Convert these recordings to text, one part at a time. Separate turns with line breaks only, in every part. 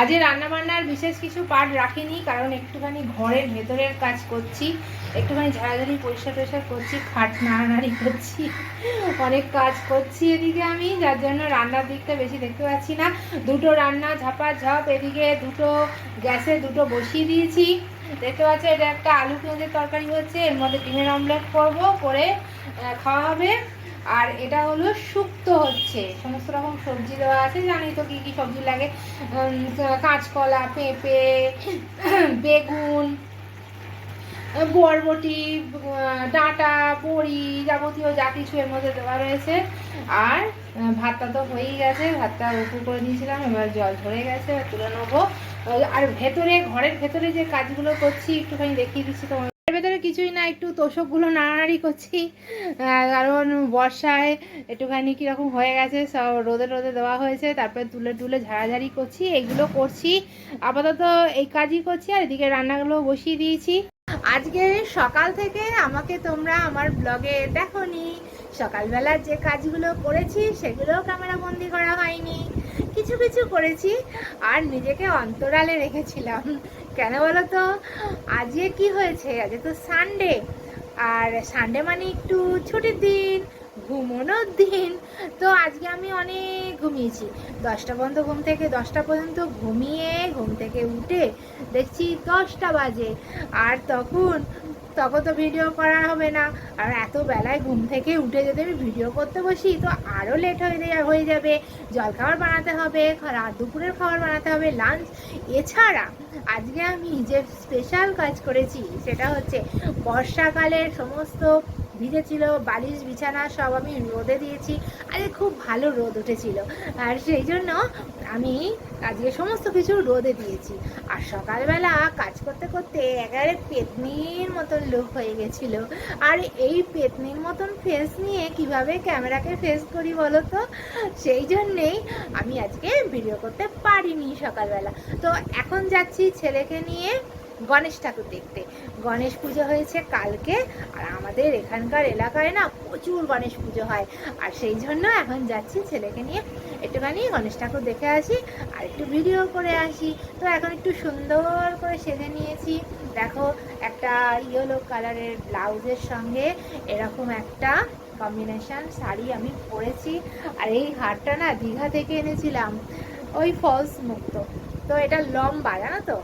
আজকে রান্না বান্নার বিশেষ কিছু পার্ট রাখিনি, কারণ একটুখানি ঘরের ভেতরের কাজ করছি, একটুখানি ঝাড়াঝাড়ি, পরিষ্কার টরিষ্কার করছি, খাট নাড়ানাড়ি করছি, অনেক কাজ করছি এদিকে আমি, যার জন্য রান্নার দিকটা বেশি দেখতে পাচ্ছি না। দুটো রান্না ঝাপা ঝাপ এদিকে দুটো গ্যাসে দুটো বসিয়ে দিয়েছি। দেখতে পাচ্ছি, এটা একটা আলু পেঁয়াজের তরকারি হচ্ছে, এর মধ্যে ডিমের অমলেট করব, করে খাওয়া হবে। আর এটা হলো শুক্তো হচ্ছে। সমস্ত রকম সবজি দেওয়া আছে, জানি তো কি কি সবজি লাগে। কাঁচকলা, পেঁপে, বেগুন, বরবটি ডাঁটা বড়ি যাবতীয় যা কিছু এর মধ্যে দেওয়া রয়েছে। আর ভাতটা তো হয়েই গেছে, ভাতটা উপুর করে দিয়েছিলাম এবার জল ঝরে গেছে তুলে নেব। আর ভেতরে, ঘরের ভেতরে যে কাজগুলো করছি, একটুখানি দেখিয়ে দিচ্ছি তোমার ভেতরে কিছুই না, একটু তোষকগুলো নাড়ানাড়ি করছি। কারণ বর্ষায় একটুখানি কীরকম হয়ে গেছে, সব রোদে রোদে দেওয়া হয়েছে, তারপরে তুলে তুলে ঝাড়াঝাড়ি করছি এইগুলো করছি। আপাতত এই কাজই করছি, আর এদিকে রান্নাগুলো বসিয়ে দিয়েছি। আজকে সকাল থেকে আমাকে তোমরা আমার ব্লগে দেখোনি। সকালবেলা যে কাজগুলো করেছি সেগুলো ক্যামেরা বন্দি করা হয়নি। কিছু কিছু করেছি আর নিজেকে অন্তরালে রেখেছিলাম। কেন বলো তো আজকে কি হয়েছে? আজকে তো সানডে আর সানডে মানে একটু ছুটির দিন, ঘুমোনোর দিন। তো আজকে আমি অনেক ঘুমিয়েছি। দশটা পর্যন্ত ঘুম থেকে, দশটা পর্যন্ত ঘুমিয়ে ঘুম থেকে উঠে দেখছি দশটা বাজে। আর তখন তখন তো ভিডিও করা হবে না। আর এত বেলায় ঘুম থেকে উঠে যদি আমি ভিডিও করতে বসি, তো আরও লেট হয়ে হয়ে যাবে। জলখাবার বানাতে হবে রাত দুপুরের খাবার বানাতে হবে লাঞ্চ এছাড়া আজকে আমি যে স্পেশাল কাজ করেছি, সেটা হচ্ছে বর্ষাকালের সমস্ত ভিজেছিল, বালিশ, বিছানা সব আমি রোদে দিয়েছি। আজকে খুব ভালো রোদ উঠেছিল। আর সেই জন্য আমি আজকে সমস্ত কিছু রোদে দিয়েছি। আর সকালবেলা কাজ করতে করতে একেবারে পেতনির মতন লোক হয়ে গেছিল। আর এই পেতনির মতন ফেস নিয়ে কীভাবে ক্যামেরাকে ফেস করি বলো তো? সেই জন্যেই আমি আজকে ভিডিও করতে পারিনি সকালবেলা। তো এখন যাচ্ছি ছেলেকে নিয়ে। গণেশ ঠাকুর দেখতে। গণেশ পুজো হয়েছে কালকে, আর আমাদের এখানকার এলাকায় না প্রচুর গণেশ পুজো হয়। আর সেই জন্য এখন যাচ্ছি ছেলেকে নিয়ে। একটুখানি গণেশ ঠাকুর দেখে আসি, আর একটু ভিডিও করে আসি। তো এখন একটু সুন্দর করে সেজে নিয়েছি। দেখো, একটা ইয়েলো কালারের ব্লাউজের সঙ্গে এরকম একটা কম্বিনেশন শাড়ি আমি পরেছি। আর এই হারটা না দীঘা থেকে এনেছিলাম, ওই ফলস মুক্ত। তো এটা লম্বা, জানো তো?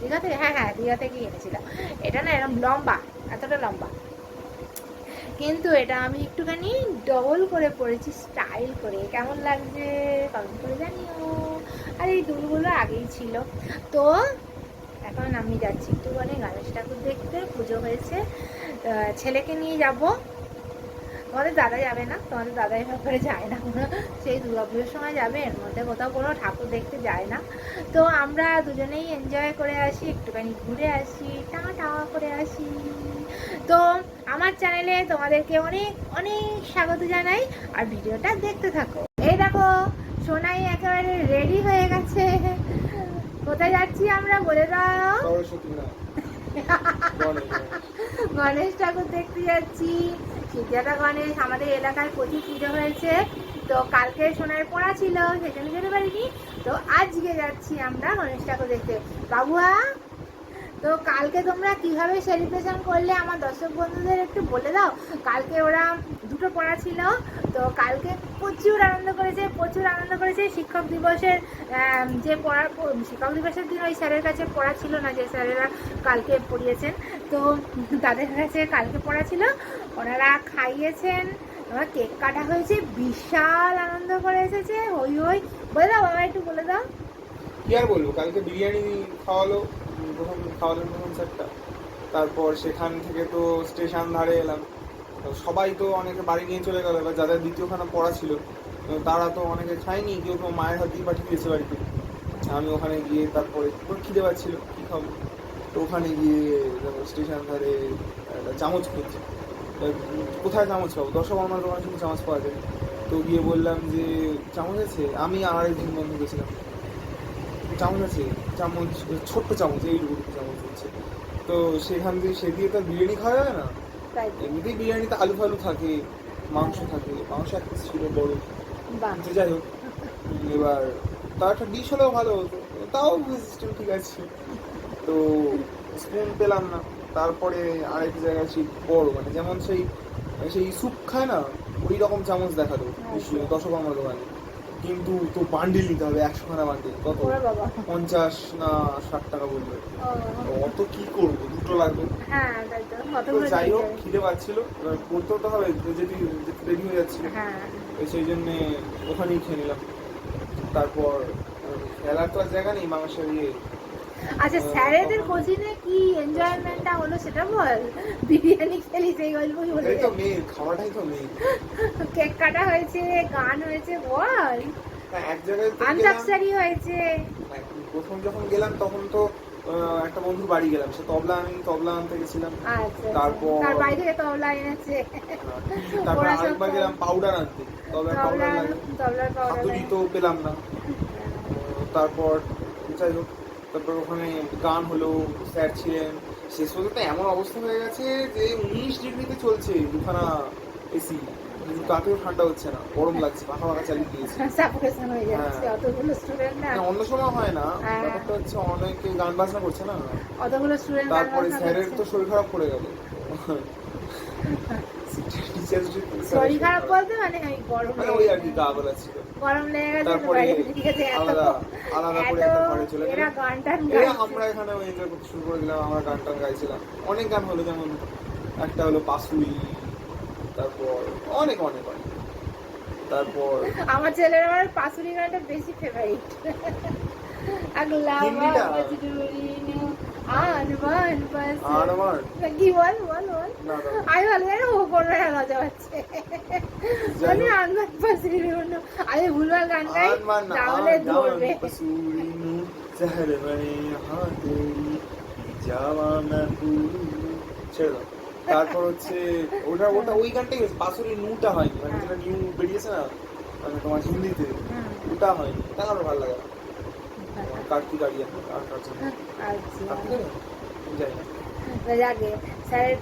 দীঘা থেকে হ্যাঁ হ্যাঁ দীঘা থেকেই এনেছিলাম। এটা না এরকম লম্বা, এতটা লম্বা। কিন্তু এটা আমি একটুখানি ডবল করে পরেছি স্টাইল করে। কেমন লাগছে কমেন্ট করে জানিও। আর এই দুলগুলো আগেই ছিল। তো এখন আমি যাচ্ছি। একটুখানি গণেশ ঠাকুর দেখতে, পুজো হয়েছে। ছেলেকে নিয়ে যাব। তোমাদের দাদা যাবে না, তোমাদের দাদা এভাবে করে যায় না কোনো। সেই দুর্গাপুজোর সময় যাবে, এর মধ্যে কোথাও কোনো ঠাকুর দেখতে যায় না। তো আমরা দুজনেই এনজয় করে আসি, একটুখানি ঘুরে আসি টাকা টাকা করে আসি। তো আমার চ্যানেলে তোমাদেরকে অনেক অনেক স্বাগত জানাই, আর ভিডিওটা দেখতে থাকো। এই দেখো, সোনাই একেবারে রেডি হয়ে গেছে। কোথায় যাচ্ছি আমরা বলে দাও।
গণেশ,
ঠাকুর দেখতে যাচ্ছি। সিদ্ধাটা গণেশ আমাদের এলাকায় প্রচুর পুজো হয়েছে। তো কালকে সোনার পড়া ছিল সেখানে যেতে পারিনি। তো আজকে যাচ্ছি আমরা গণেশ ঠাকুর দেখতে। বাবুয়া তো কালকে তোমরা কীভাবে সেলিব্রেশন করলে? আমার দর্শক বন্ধুদের একটু বলে দাও। কালকে ওরা দুটো পড়া ছিল। তো কালকে প্রচুর আনন্দ করেছে, প্রচুর আনন্দ করেছে। শিক্ষক দিবসের যে পড়া, শিক্ষক দিবসের দিন ওই স্যারের কাছে পড়া ছিল না, যে স্যারেরা কালকে পড়িয়েছেন। তো তাদের কাছে কালকে পড়া ছিল। ওনারা খাইয়েছেন আমার কেক কাটা হয়েছে, বিশাল আনন্দ করে এসেছে। হই হই। বলে দাও, বাবা, একটু বলে দাও।
কি আর বলব? কালকে বিরিয়ানি খাওয়ালো প্রথম খাওয়ালেন প্রথম সেটটা তারপর সেখান থেকে তো স্টেশন ধারে এলাম। তো সবাই তো অনেকে বাড়ি নিয়ে চলে গেল, এবার যাদের দ্বিতীয়খানা পড়া ছিল তারা তো অনেকে খায়নি, কেউ কেউ মায়ের হাতেই পাঠিয়ে দিয়েছে বাড়িতে। আমি ওখানে গিয়ে তারপরে খিদে পাচ্ছিল, কী খাব? তো ওখানে গিয়ে স্টেশন ধারে একটা চামচ খুঁজছি। কোথায় চামচ পাবো? দশবর্মার দোকানে শুধু চামচ পাওয়া যায়। তো গিয়ে বললাম যে, চামচ আছে? আমি আর একজন বন্ধু গেছিলাম। চামচ আছে? চামচ, ছোট্ট চামচ এইটুকু চামচ হচ্ছে। তো সেখান থেকে সে দিয়ে তো বিরিয়ানি খাওয়া যাবে না। এমনিতেই বিরিয়ানিতে আলু ফালু থাকে মাংস থাকে মাংস এক ছিল বড়। যে যাই হোক এবার তার একটা ডিশ হলেও ভালো হতো। তাও সিস্টেম ঠিক আছে। তো স্পুন পেলাম না। তারপরে আরেক জায়গায় সেই বড়। মানে যেমন সেই সেই স্যুপ খায় না ওই রকম চামচ দেখাল
আচ্ছা।
দশকর্মার দোকানে। কিন্তু তো বান্ডিল নিতে হবে একশো খানা বান্ডিল কত? পঞ্চাশ না ষাট টাকা বলবে? অত কি করব? দুটো লাগবে।
হ্যাঁ
যাই হোক খিদে পাচ্ছিল। করতে করতেও তো হবে যেটি রেডি হয়ে যাচ্ছিল
হ্যাঁ।
সেই জন্যে ওখানেই খেয়ে নিলাম। তারপর খেলার তো আর জায়গা নেই মাংসের ইয়ে।
আচ্ছা স্যারেদের কোচিনে কি এনজয়মেন্টটা হলো সেটা বল। বিরিয়ানি খেলি সেই গল্পই বলে।
তো মেন খাওয়াটাই তো মেন
কেক কাটা হয়েছে গান হয়েছে বল।
হ্যাঁ,
আন্তাক্ষরি হয়েছে।
হ্যাঁ, প্রথম যখন গেলাম তখন তো একটা বন্ধুর বাড়ি গেলাম। সে তবলা আমি তবলা আনতে গেছিলাম।
আচ্ছা
তারপর-
তার বাড়ি থেকে তবলা এনেছে।
তারপর আরেকবার গেলাম পাউডার আনতে। পাউডার
তবলার পাউডার
তো পেলাম না। তারপর যাই হোক তারপর ওখানে গান হলো স্যার ছিলেন। শেষ পর্যন্ত এমন অবস্থা হয়ে গেছে যে উনিশ ডিগ্রিতে চলছে দুখানা এসি। তাতেও ঠান্ডা হচ্ছে না গরম লাগছে পাখা পাখা চালিয়ে দিয়েছে।
হয়ে
হ্যাঁ।
অতগুলো স্টুডেন্ট না।
না, অন্য সময় হয় না
হ্যাঁ।
ব্যাপারটা হচ্ছে অনেকে গান বাজনা করছে না।
অতগুলো স্টুডেন্ট
তারপরে স্যারের তো শরীর খারাপ করে গেল।
শরীর খারাপ বলতে মানে গরম
মানে
গরম লেগে গেছে
তারপরে
বাইরে বেরিয়ে গেছে এত
আলাদা আলাদা করে একটা ঘরে চলে
এরা গান টান
আমরা এখানে এনজয় করতে শুরু করে দিলাম আমরা গান টান গাইছিলাম। অনেক গান হলো যেমন একটা হলো পাসুই তারপর অনেক অনেক অনেক। তারপর
আমার ছেলের আমার পাসুরি গানটা বেশি ফেভারিট আগলা
হিন্দিটা?
বাস
আর আমার
কি বল বল বল।
না না
আমি ভালো ও করবে না পাচ্ছে। ভুলভাল গান গাই তাহলে ধরবে।
নু বনে যাওয়া না পুরু তারপর হচ্ছে ওটা ওটা ওই গানটাই পাসুরি নুটা হয়নি। মানে যেটা নিউ বেরিয়েছে না মানে তোমার হিন্দিতে ওটা হয়নি। তা আমার ভালো লাগে কার্তিক আরিয়া আর
স্যারের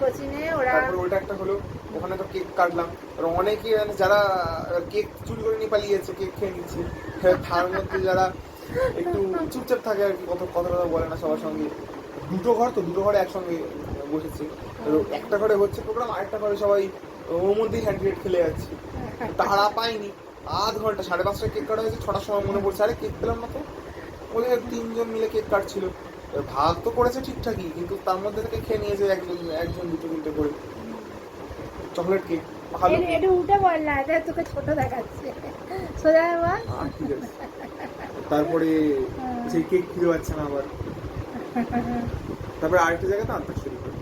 ওরা
তারপর ওটা একটা হলো ওখানে তো কেক কাটলাম। আর অনেকে মানে যারা কেক চুরি করে নিয়ে পালিয়েছে কেক খেয়ে নিচ্ছে তার মধ্যে যারা একটু চুপচাপ থাকে আর কি কথা কথা কথা বলে না সবার সঙ্গে। দুটো ঘর তো দুটো ঘরে একসঙ্গে বসেছে। একটা ঘরে হচ্ছে প্রোগ্রাম আরেকটা ঘরে সবাই ওর মধ্যেই হ্যান্ড ক্রিকেট খেলে যাচ্ছে। তারা পায়নি। আধ ঘণ্টা সাড়ে পাঁচটা কেক কাটা হয়েছে ছটার সময় মনে পড়ছে আরে কেক পেলাম না তো। ওদের তিনজন মিলে কেক কাটছিল। ভাগ তো করেছে ঠিকঠাকই কিন্তু তার মধ্যে থেকে খেয়ে নিয়েছে একজন একজন দুটো তিনটে করে। চকলেট কেক ভালো
একটু উঠে বল না এটা তোকে ছোট দেখাচ্ছে। সোজা বল
তারপরে সেই কেক খুঁজে পাচ্ছে না আবার। তারপরে আরেকটা জায়গাতে আনতে শুরু করি।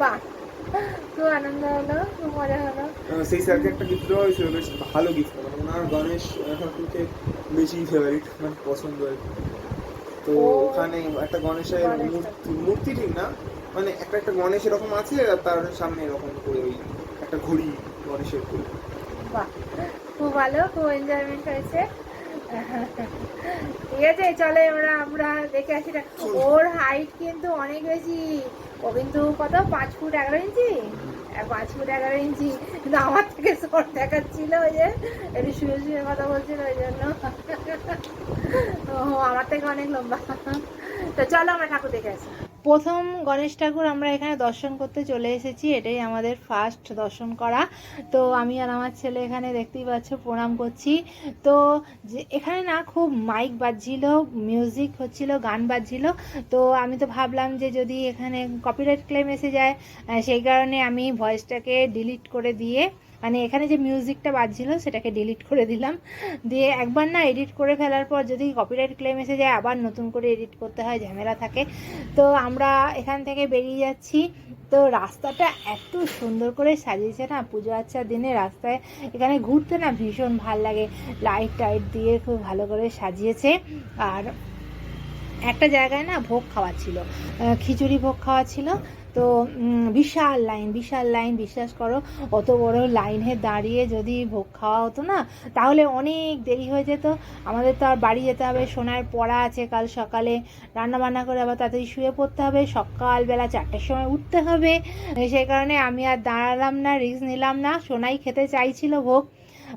বাহ খুব আনন্দ হলো খুব মজা হলো।
সেই স্যারকে একটা গিফট দেওয়া হয়েছিল বেশ ভালো গিফট মানে ওনার গণেশ ঠাকুরকে বেশি ফেভারিট মানে পছন্দ আর। তো ওখানে একটা গণেশের
গণেশ
মূর্তি মূর্তি ঠিক না? মানে একটা একটা গণেশ এরকম আছে আর তার সামনে এরকম করে ওই একটা ঘড়ি গণেশের ঘড়ি।
খুব ভালো খুব এনজয়মেন্ট হয়েছে। ঠিক আছে চলে আমরা আমরা দেখে আসি। ওর হাইট কিন্তু অনেক বেশি। ও কিন্তু কত পাঁচ ফুট এগারো ইঞ্চি? আর পাঁচ ফুট এগারো ইঞ্চি। কিন্তু আমার থেকে শর্ট দেখাচ্ছিল ওই যে, একটু শুয়ে শুয়ে কথা বলছিল ওই জন্য। ও, আমার থেকে অনেক লম্বা। তো চলো আমরা ঠাকুর দেখে আসি। প্রথম গণেশ ঠাকুর আমরা এখানে দর্শন করতে চলে এসেছি, এটাই আমাদের ফার্স্ট দর্শন করা। তো আমি আর আমার ছেলে এখানে দেখতেই পাচ্ছ, প্রণাম করছি। তো যে এখানে না খুব মাইক বাজছিল মিউজিক হচ্ছিল, গান বাজছিল। তো আমি তো ভাবলাম যে যদি এখানে কপিরাইট ক্লেম এসে যায় সেই কারণে আমি ভয়েসটাকে ডিলিট করে দিয়ে মানে এখানে যে মিউজিকটা বাজছিল সেটাকে ডিলিট করে দিলাম। দিয়ে একবার না এডিট করে ফেলার পর যদি কপিরাইট ক্লেম এসে যায়, আবার নতুন করে এডিট করতে হয়, ঝামেলা থাকে। তো আমরা এখান থেকে বেরিয়ে যাচ্ছি। তো রাস্তাটা এত সুন্দর করে সাজিয়েছে না, পুজো আচ্চার দিনে রাস্তায়। এখানে ঘুরতে না ভীষণ ভালো লাগে। লাইট টাইট দিয়ে খুব ভালো করে সাজিয়েছে। আর একটা জায়গায় না ভোগ খাওয়া ছিল। খিচুড়ি ভোগ খাওয়া ছিল। তো বিশাল লাইন বিশাল লাইন, বিশ্বাস করো, অত বড় লাইনে দাঁড়িয়ে যদি ভোগ খাওয়া হতো না, তাহলে অনেক দেরি হয়ে যেত। আমাদের তো আর বাড়ি যেতে হবে, সোনার পড়া আছে কাল সকালে রান্না বান্না করে আবার তাড়াতাড়ি শুয়ে পড়তে হবে, সকালবেলা চারটের সময় উঠতে হবে। সেই কারণে আমি আর দাঁড়ালাম না, রিস্ক নিলাম না, সোনাই খেতে চাইছিল ভোগ।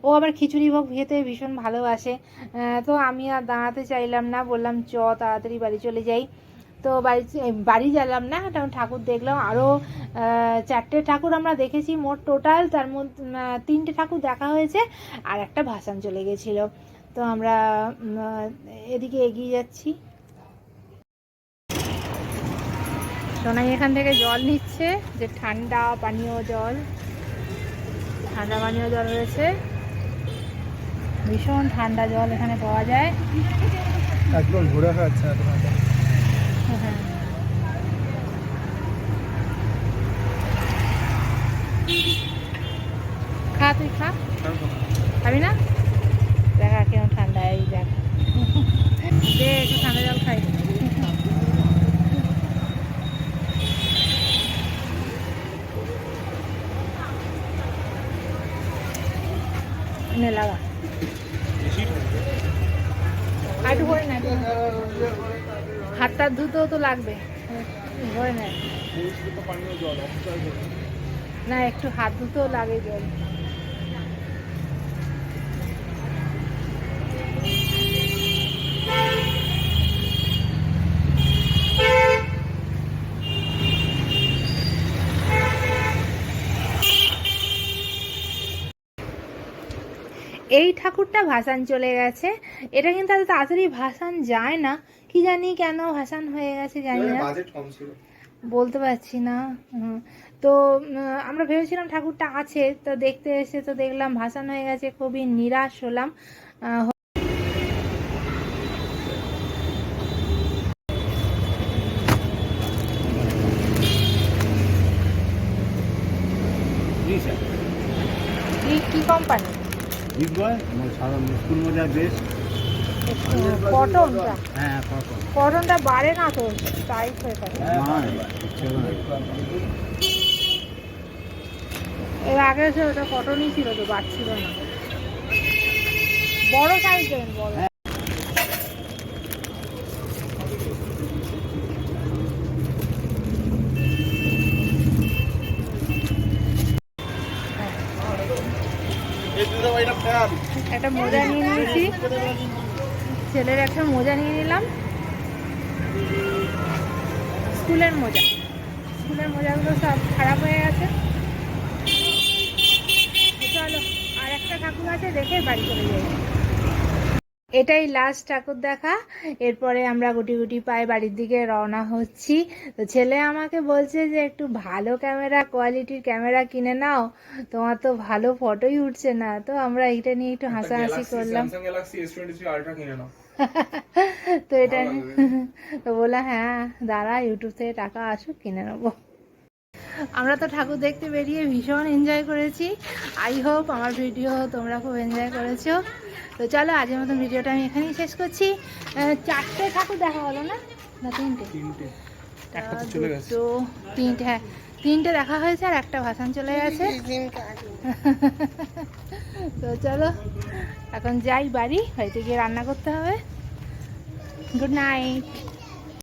ও আবার খিচুড়ি ভোগ খেতে ভীষণ ভালোবাসে। তো আমি আর দাঁড়াতে চাইলাম না, বললাম, চ, তাড়াতাড়ি বাড়ি চলে যাই। তো বাড়ি বাড়ি গেলাম না, তখন ঠাকুর দেখলাম আরও চারটে ঠাকুর আমরা দেখেছি, মোট টোটাল তার মধ্যে তিনটে ঠাকুর দেখা হয়েছে, আর একটা ভাসান চলে গেছিল। তো আমরা এদিকে এগিয়ে যাচ্ছি। সোনাই এখান থেকে জল নিচ্ছে, যে ঠান্ডা পানীয় জল। ঠান্ডা পানীয় জল রয়েছে। ভীষণ ঠান্ডা জল এখানে পাওয়া যায়।
একদম ঘুরে খাচ্ছে
হ্যাঁ খা তুই খা খাবি না দেখা কেমন ঠান্ডা এই দেখ দে একটু ঠান্ডা জল খাই নে লাগা করে নে। হাতটা ধুতেও তো লাগবে। ভয় নেয় না একটু হাত ধুতেও লাগে জল। এই ঠাকুরটা ভাসান চলে গেছে। এটা কিন্তু এত তাড়াতাড়ি ভাসান যায় না। কি জানি কেন ভাসান হয়ে গেছে জানি না।
বাজেট কম ছিল।
বলতে পারছি না। হুম। তো আমরা ভেবেছিলাম ঠাকুরটা আছে। তো দেখতে এসে তো দেখলাম ভাসান হয়ে গেছে খুবই নিরাশ হলাম। কি কোম্পানি
স্কুল মজা
কটনটা
হ্যাঁ
কটনটা বাড়ে না তো হয়ে থাকে
করে।
এর আগে ওটা কটনই ছিল তো বাড়ছিল না। বড় সাইজ দেবেন বড় একটা মোজা নিয়ে নিয়েছি। ছেলের একটা মোজা নিয়ে নিলাম। স্কুলের মোজা। স্কুলের মোজাগুলো সব খারাপ হয়ে গেছে। চলো, আর একটা ঠাকুর আছে দেখে বাড়ি চলে যাই। এটাই লাস্ট ঠাকুর দেখা। এরপরে আমরা গুটি গুটি পায়ে বাড়ির দিকে রওনা হচ্ছি। তো ছেলে আমাকে বলছে যে একটু ভালো ক্যামেরা কোয়ালিটির ক্যামেরা কিনে নাও। তোমার তো ভালো ফটোই উঠছে না। তো আমরা এটা নিয়ে একটু হাসাহাসি করলাম।
স্যামসাং গ্যালাক্সি S23 আলট্রা কিনে নাও।
তো এটা তো বললাম হ্যাঁ দাঁড়া ইউটিউব থেকে টাকা আসুক কিনে নেব। আমরা তো ঠাকুর দেখতে বেরিয়ে ভীষণ এনজয় করেছি। আই হোপ আমার ভিডিও তোমরা খুব এনজয় করেছ। তো চলো আজের মতন ভিডিওটা আমি এখানেই শেষ করছি। চারটে ঠাকুর দেখা হলো না? না তিনটে।
তিনটে। তো
দুটো তিনটে হ্যাঁ। তিনটে দেখা হয়েছে আর একটা ভাসান চলে গেছে। তো চলো এখন যাই বাড়ি বাড়িতে গিয়ে রান্না করতে হবে। Good night